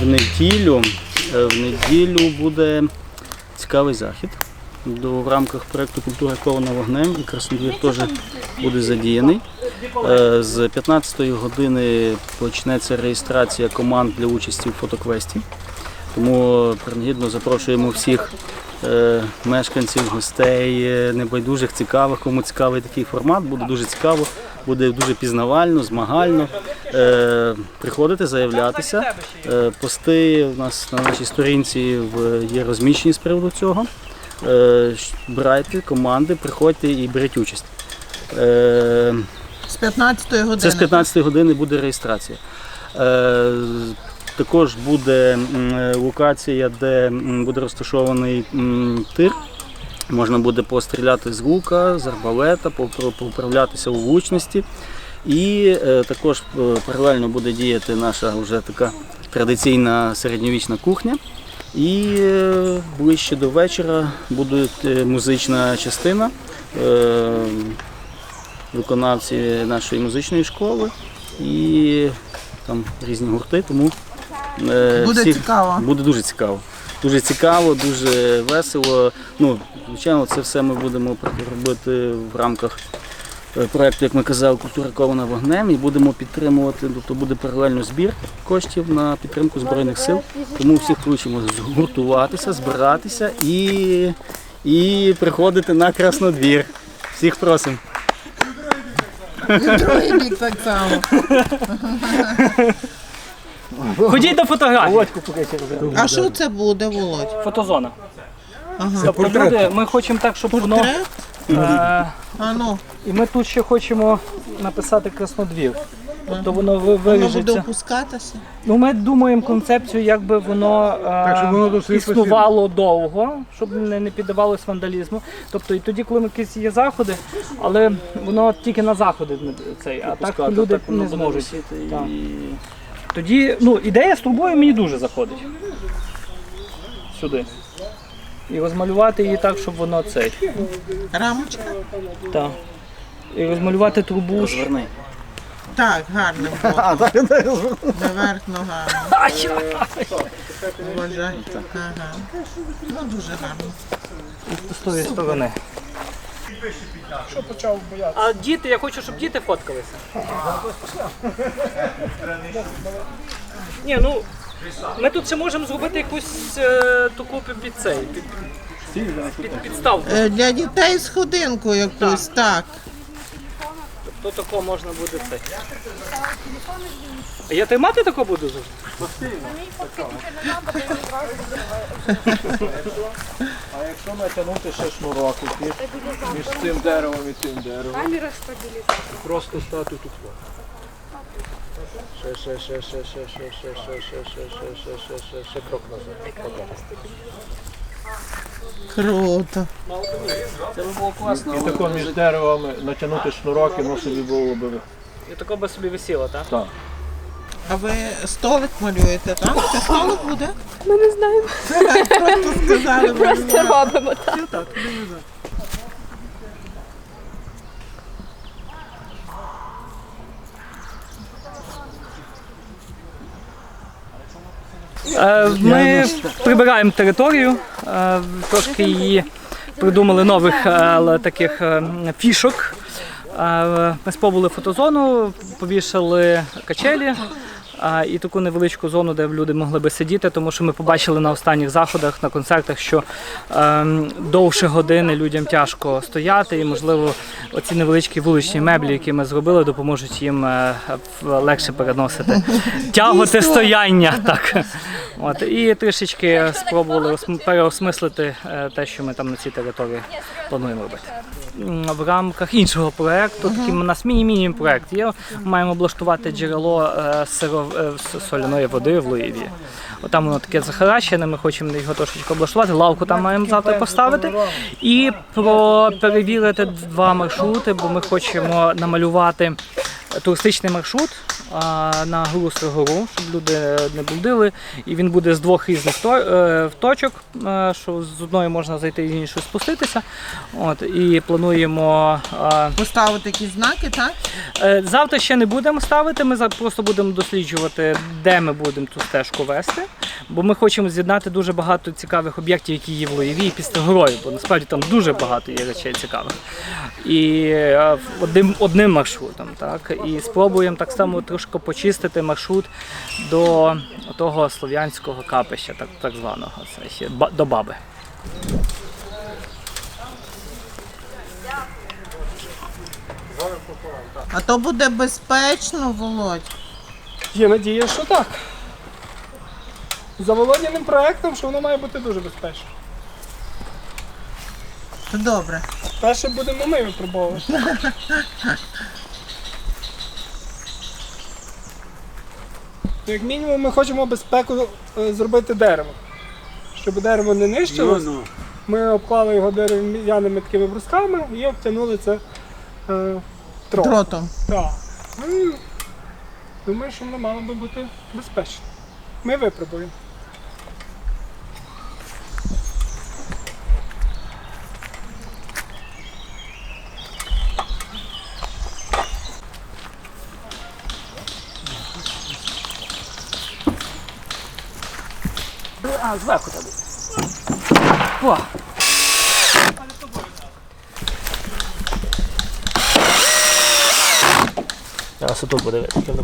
В неділю, е, в неділю буде цікавий захід. До- В рамках проєкту Культура кована вогнем і Краснодвір теж буде задіяний. Е, З 15-ї години почнеться реєстрація команд для участі в фотоквесті. Тому принагідно запрошуємо всіх е, мешканців, гостей, е, небайдужих, цікавих, кому цікавий такий формат, буде дуже цікаво, буде дуже пізнавально, змагально. Приходите, заявлятися. Пости у нас на нашій сторінці є розміщені з приводу цього. Е, Брайте команди, приходьте і беріть участь. Е, З 15 години. це з 15 години буде реєстрація. Е, також буде локація, де буде розташований тир. Можна буде постріляти з лука, з арбалета, поправлятися у влучності. І також паралельно буде діяти наша вже така традиційна середньовічна кухня. І е, ближче до вечора буде е, музична частина. Е, виконавці нашої музичної школи і там різні гурти, тому Буде цікаво. Буде дуже цікаво. Дуже цікаво, дуже весело. Ну, звичайно, це все ми будемо робити в рамках проєкту, як ми казали, культура кована вогнем і будемо підтримувати, тобто буде паралельно збір коштів на підтримку Збройних сил. Тому всіх кличемо згуртуватися, збиратися і, і приходити на Краснодвір. Всіх просимо. Другий бік так само. Ходіть до фотографії. А що це буде, Володь? Фотозона. Ага. Тобто люди, ми хочемо так, щоб воно. Портрет? Е, А ну, і ми тут ще хочемо написати краснодвір. Тобто воно ви- воно буде виріжеться. опускатися. Ну, ми думаємо концепцію, як би воно, е, щоб воно досить існувало довго, щоб не, не піддавалось вандалізму. Тобто і тоді, коли якісь є заходи, але воно тільки на заходи не- цей, а так люди не зможуть. Так. Тоді, ну, ідея з трубою мені дуже заходить. Сюди. І розмалювати її так, щоб воно цей. Рамочка? Так. І розмалювати трубу. ж- Зверни. Так, гарно. Наверхно гарно. Вважай. Ага. Ну, дуже гарно. з тої сторони. А діти, я хочу, щоб діти фоткалися. Ні, ну ми тут ще можемо зробити якусь е, таку під під цей. Під, під, підставку. Е, Для дітей сходинку якусь, так. То тако можна буде цей. А я тримати тако буду завжди? А якщо натягнути ще шнурок між цим деревом і цим деревом, просто стати тут. Ще, ще, ще, ще, ще, ще, ще, ще, ще, ще, ще, ще, ще, ще, ще крок назад. Круто. Це би було класно. І тако між деревами натягнути шнурок, і воно собі було би. І тако би собі висіло, так? Так. А ви столик малюєте, так? Це столик буде? Ми не знаємо, Просто сказали. просто робимо так. Е, Ми прибираємо територію, е, трошки її придумали нових е, таких е, фішок. Е, Ми спробували фотозону, повішали качелі. І таку невеличку зону, де люди могли би сидіти, тому що ми побачили на останніх заходах, на концертах, що ем, довше години людям тяжко стояти, і можливо оці невеличкі вуличні меблі, які ми зробили, допоможуть їм е, легше переносити тяготи стояння. Так. От, і трішечки спробували осм- переосмислити е, те, що ми там на цій території плануємо робити. В рамках іншого проєкту, такий у нас міні-міні проєкт є. Маємо облаштувати джерело е, сиро- е, соляної води в Луїві. Там воно таке захаращене, ми хочемо його трошечки облаштувати. Лавку там маємо завтра поставити. І про перевірити два маршрути, бо ми хочемо намалювати туристичний маршрут на Грусту гору, щоб люди не блудили. І він буде з двох різних е, точок, е, що з одної можна зайти, і з іншої спуститися. От, і плануємо. Поставити якісь знаки, так? Е, Завтра ще не будемо ставити, ми просто будемо досліджувати, де ми будемо цю стежку вести. Бо ми хочемо з'єднати дуже багато цікавих об'єктів, які є в Лоєві і після горою, бо насправді там дуже багато є речей цікавих. І одним, одним маршрутом. Так? І спробуємо так само трошки почистити маршрут до того слов'янського капища, так, так званого, це ще до баби. А то буде безпечно, Володь. Є надія, що так. За володяним проектом, що воно має бути дуже безпечно. То добре. Перше будемо ми випробовувати. Як мінімум ми хочемо безпеку е, зробити дерево. Щоб дерево не нищилось. Ми обклали його дерев'яними такими брусками і обтянули це е, трохи. Дротом. Так. Ну, і думаю, що воно мало би бути безпечно. Ми випробуємо. А, зверху тобі. О! Зараз тут буде видно.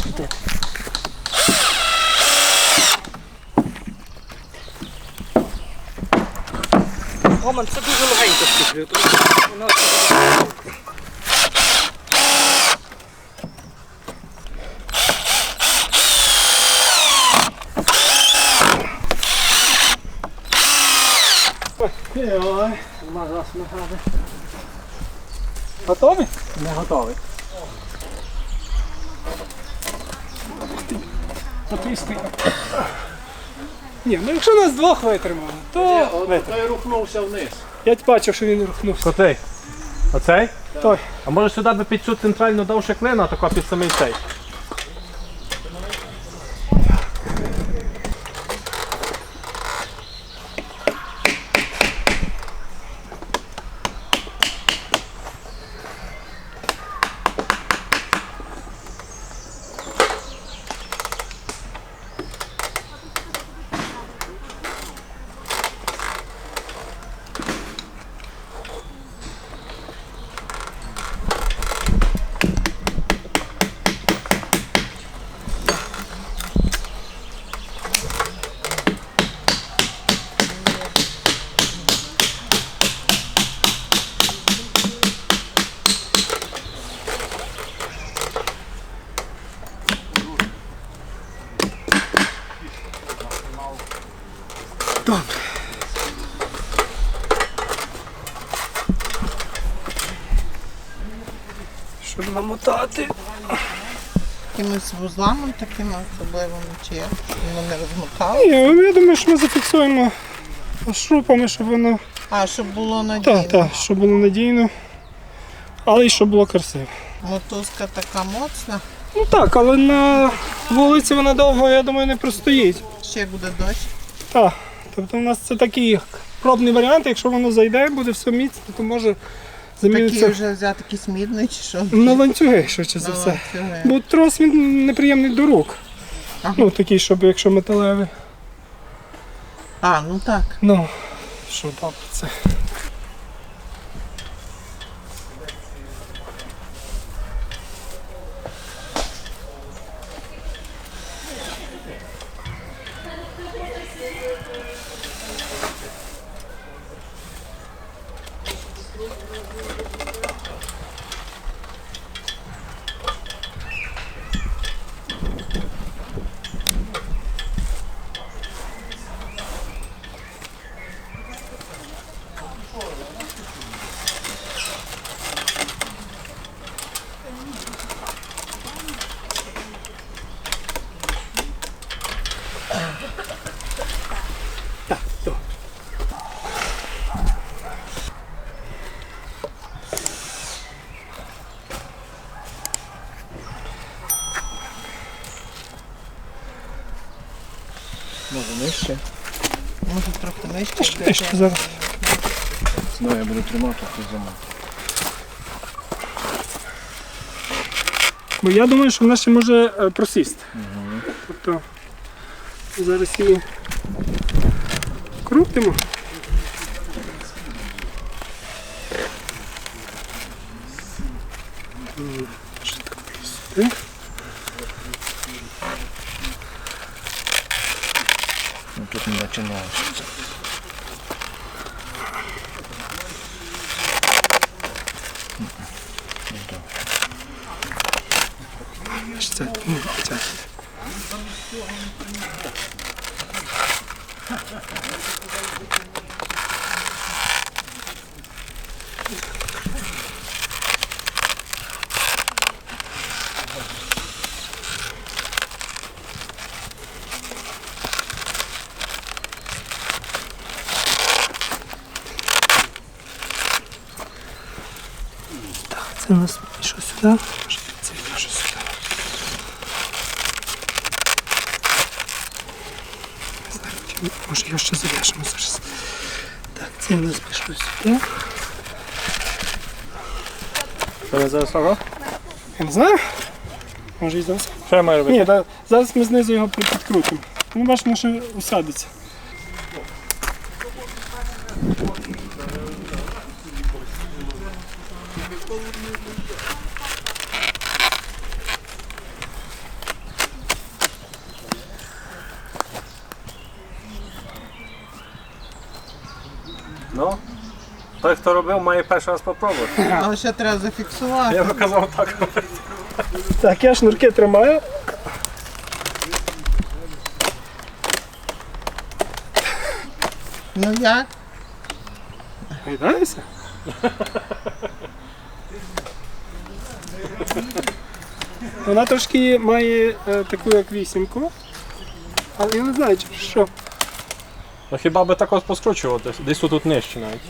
Роман, це дуже легенько стіплює, тому що воно Ой. Готові? не готовий. Потрісти. Ні, ну якщо нас двох витримали, то. Той рухнувся вниз. Я бачив, що він рухнувся. Котей? Оцей? Той. А може сюди би під цю центральну довше клина, а тако під самий цей. Щоб намотати. Якимись вузлами такими особливими чи як? Щоб воно не розмотало. Ні, я думаю, що ми зафіксуємо шурупами, щоб воно. А, щоб було надійно. Так, так, щоб було надійно. Але й щоб було красиво. Мотузка така моцна. Ну так, але на вулиці вона довго, я думаю, не простоїть. Ще буде дощ. Так. Тобто у нас це такий пробний варіант, якщо воно зайде, буде все міцно, то може Такий замінитися вже взяти якийсь мідний чи що? на ланцюги, швидше за все. ланцюги. Бо трос він неприємний до рук. Ага. Ну такий, щоб якщо металевий. А, ну так. Ну, що добре це. Може нижче. Може трохи нижче. Нижче зараз. Ну, я буду тримати цю зиму. Бо я думаю, що вона ще може е, просісти. Тобто зараз її крутимо. Ще так сюди. Ну, тут не починається. Аж це, ні, це. Так, це у нас сюди? Може, його ще зав'яжемо зараз. Так, це у нас пішло сюди. Що ви зараз ага? Я не знаю. Може і зараз. Що я маю робити? Ні, та, зараз ми знизу його під- підкрутимо. Ну, бачимо, що усадиться. Ну, той, хто робив, має перший раз спробувати. Але ще треба зафіксувати. Я би казав так. Так, я шнурки тримаю. Ну як? Гайдаєшся? Вона трошки має е, таку як вісімку. Але я не знаю, чи що. Ну хіба би так от поскручувати, десь тут, нижче навіть.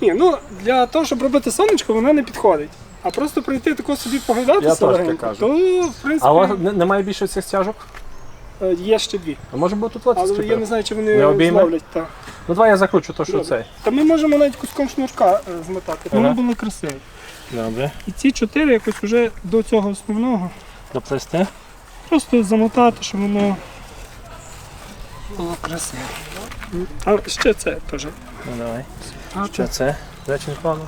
Ні, ну для того, щоб робити сонечко, вона не підходить. А просто прийти тако собі погайдатися, Я теж так легенько, кажу. то в принципі А у вас не- немає більше цих стяжок? е, є ще дві. А може бути тут от Але я не знаю, чи вони обійме? зловлять. Та. Ну давай я закручу то, що Добре. цей. Та ми можемо навіть куском шнурка е, змотати, Ага. було красиве. Добре. І ці чотири якось вже до цього основного Доплести. Просто замотати, щоб воно було красиве. А ще це теж. Ну давай. А, Що це? Не погано.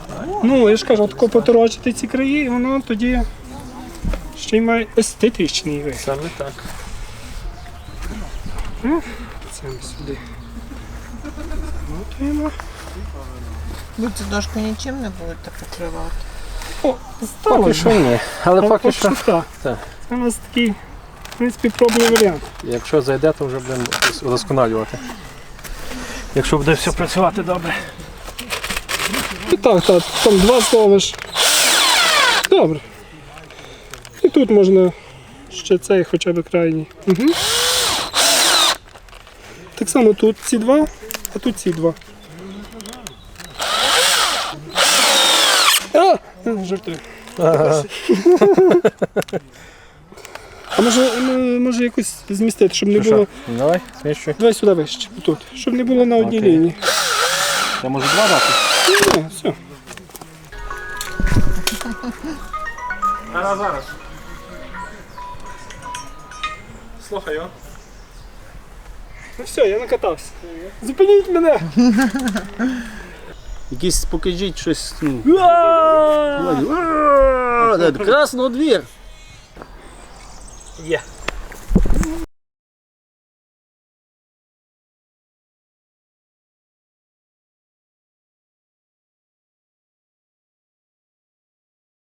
Ну, я ж кажу, тако поторочити ці краї, і воно тоді ще й має естетичний вигляд. Саме так. Це ми сюди. Замотуємо. Ви цю дошку нічим не будете покривати. О, Поки що ні. Але Ну, поки що, так. Це у нас такий, принципі, пробний варіант. якщо зайде, то вже будемо удосконалювати. Якщо буде все працювати добре. І так, так, там два зловиш. Добре. І тут можна ще цей хоча б крайній. Угу. Так само тут ці два, а тут ці два. А! Жартую. А може, ну, може якось змістити, щоб не Що, було. Давай, зміщуй. Давай сюди вище, тут. Щоб не було на одній Окей. лінії. Я можу два дати? Ну, все. Зараз, зараз. Слухаю. Ну все, я накатався. Зупиніть мене! Якісь покажіть щось. Ну, Ура! Да, двір. Є.